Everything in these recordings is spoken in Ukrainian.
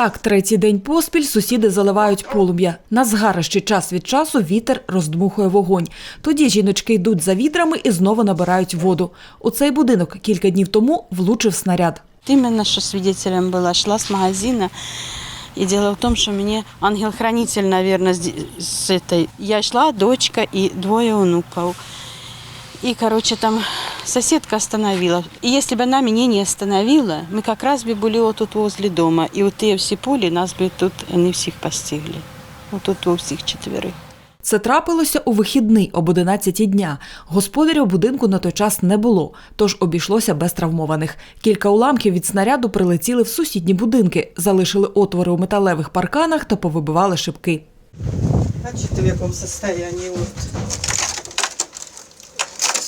Так, третій день поспіль сусіди заливають полум'я. На згарищі час від часу вітер роздмухує вогонь. Тоді жіночки йдуть за відрами і знову набирають воду. У цей будинок кілька днів тому влучив снаряд. Именно что свидетелем была, шла с магазина. И дело в том, что мне ангел-хранитель, с, с этой... Я шла, дочка и двое внуков. И, короче, там соседка остановила. И если бы она меня не остановила, мы как раз бы были вот тут возле дома. И вот те все пули нас бы тут, они всех постигли. Вот тут у всех четверых. Це трапилося у вихідний об 11 дня. Господаря у будинку на той час не було, тож обійшлося без травмованих. Кілька уламків від снаряду прилетіли в сусідні будинки, залишили отвори у металевих парканах та повибивали шибки. Бачите, в якому состоянии вот.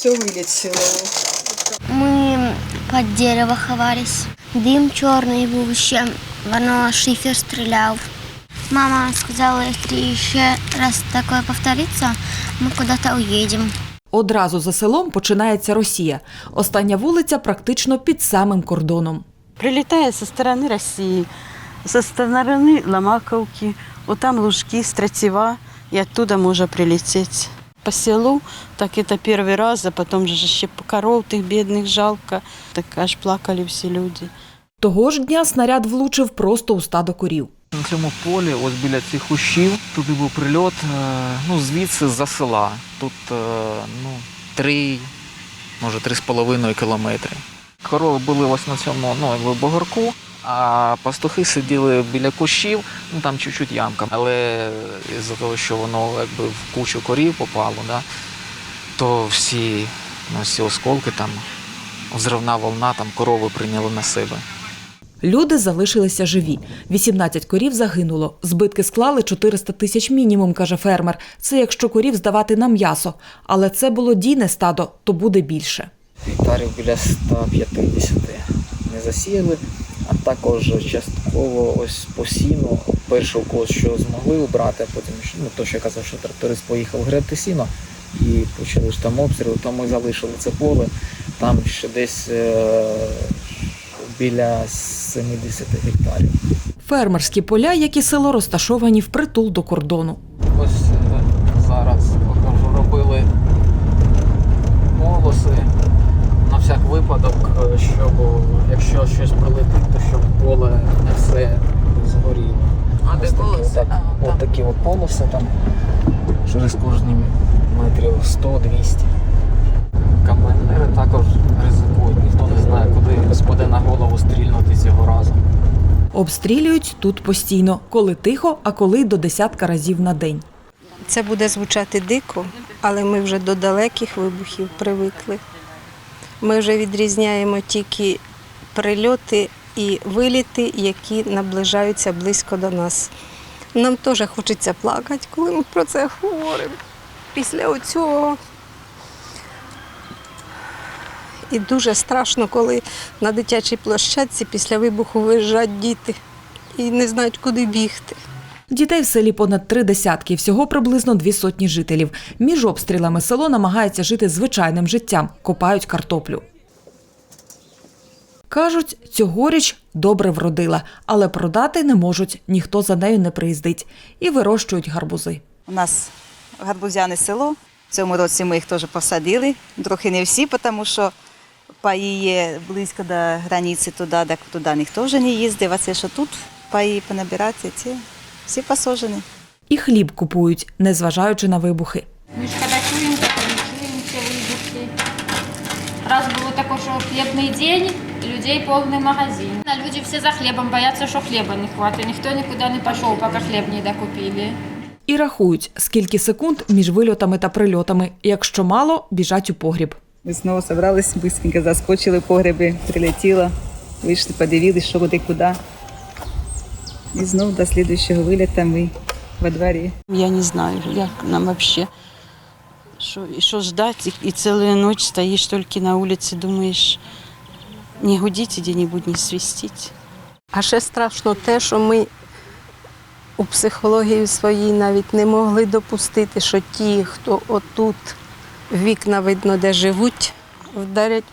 Все вылетело. Ми під дерево ховались. Дим чорний був ще, воно шифер стріляв. Мама сказала, якщо ще раз таке повториться, ми куди-то уїдемо. Одразу за селом починається Росія. Остання вулиця практично під самим кордоном. Прилетает со стороны России, со стороны Ломаковки, вот там Лужки, Стратева, и оттуда можно прилететь. По селу, так это первый раз, а потом же еще коров тих бедных жалко. Так аж плакали все люди. Того ж дня снаряд влучив просто у стадо корів. На цьому полі, ось біля цих кущів, туди був прильот, е, ну, звідси з-за села. Тут е, ну, три, може, три з половиною кілометри. Корови були ось на цьому ну, якби бугорку, а пастухи сиділи біля кущів, ну там чуть-чуть ямка. Але з-за того, що воно якби в кучу корів попало, да, то всі, ну, всі осколки там, взривна волна, там корови прийняли на себе. Люди залишилися живі. 18 корів загинуло. Збитки склали 400 тисяч мінімум, каже фермер. Це якщо корів здавати на м'ясо. Але це було дійне стадо, то буде більше. гектарів біля 150 не засіяли, а також частково ось по сіну, перше у когось що змогли убрати, а потім ну, то, що я казав, що тракторист поїхав гребти сіно і почали ж там обстріли, то ми залишили це поле, там ще десь е, біля 70 гектарів. Фермерські поля, як і село, розташовані впритул до кордону. Ось е, зараз покажу, робили полоси на всяк випадок, е, щоб якщо щось прилетить, то щоб поле не все згоріло. А де такі полоси? А, От такі от полоси там через кожні метрів 100-200. Командири також ризикують, ніхто не знає, куди спаде на голову стрільнути цього разу. Обстрілюють тут постійно, коли тихо, а коли до десятка разів на день. Це буде звучати дико, але ми вже до далеких вибухів привикли. Ми вже відрізняємо тільки прильоти і виліти, які наближаються близько до нас. Нам теж хочеться плакати, коли ми про це говоримо. Після оцього. І дуже страшно, коли на дитячій площадці після вибуху виїжджають діти і не знають, куди бігти. Дітей в селі понад три десятки, всього приблизно дві сотні жителів. Між обстрілами село намагається жити звичайним життям, копають картоплю. Кажуть, цьогоріч добре вродила, але продати не можуть, ніхто за нею не приїздить. І вирощують гарбузи. У нас гарбузяне село. В цьому році ми їх теж посадили. Трохи не всі, тому що паї є близько до границі туди, так туди ніхто вже не їздив. А це що тут паї понабирати, ці всі посаджені. І хліб купують, незважаючи на вибухи. Ми ж коли чуємо, то не чуємо ці вибухи. Раз було таке, що хлібний день, людей повний магазин. А люди всі за хлібом бояться, що хліба не хватить. Ніхто нікуди не пішов, поки хліб не докупили. І рахують, скільки секунд між вильотами та прильотами. Якщо мало, біжать у погріб. Ми знову зібрались, быстренько заскочили в погреби, прилетіло, вийшли, подивились, що куди куди. І знову до слідуючого виліта ми во дворі. Я не знаю, як нам вообще. Що, і що ждать, і, і цілу ніч стоїш тільки на вулиці, думаєш, не гудіть і де-небудь не свистіть. А ще страшно те, що ми у психології своїй навіть не могли допустити, що ті, хто отут вікна видно, де живуть, вдарять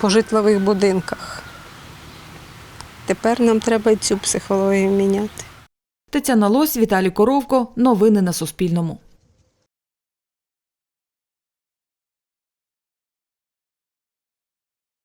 по житлових будинках. Тепер нам треба і цю психологію міняти. Тетяна Лось, Віталій Коровко. Новини на Суспільному.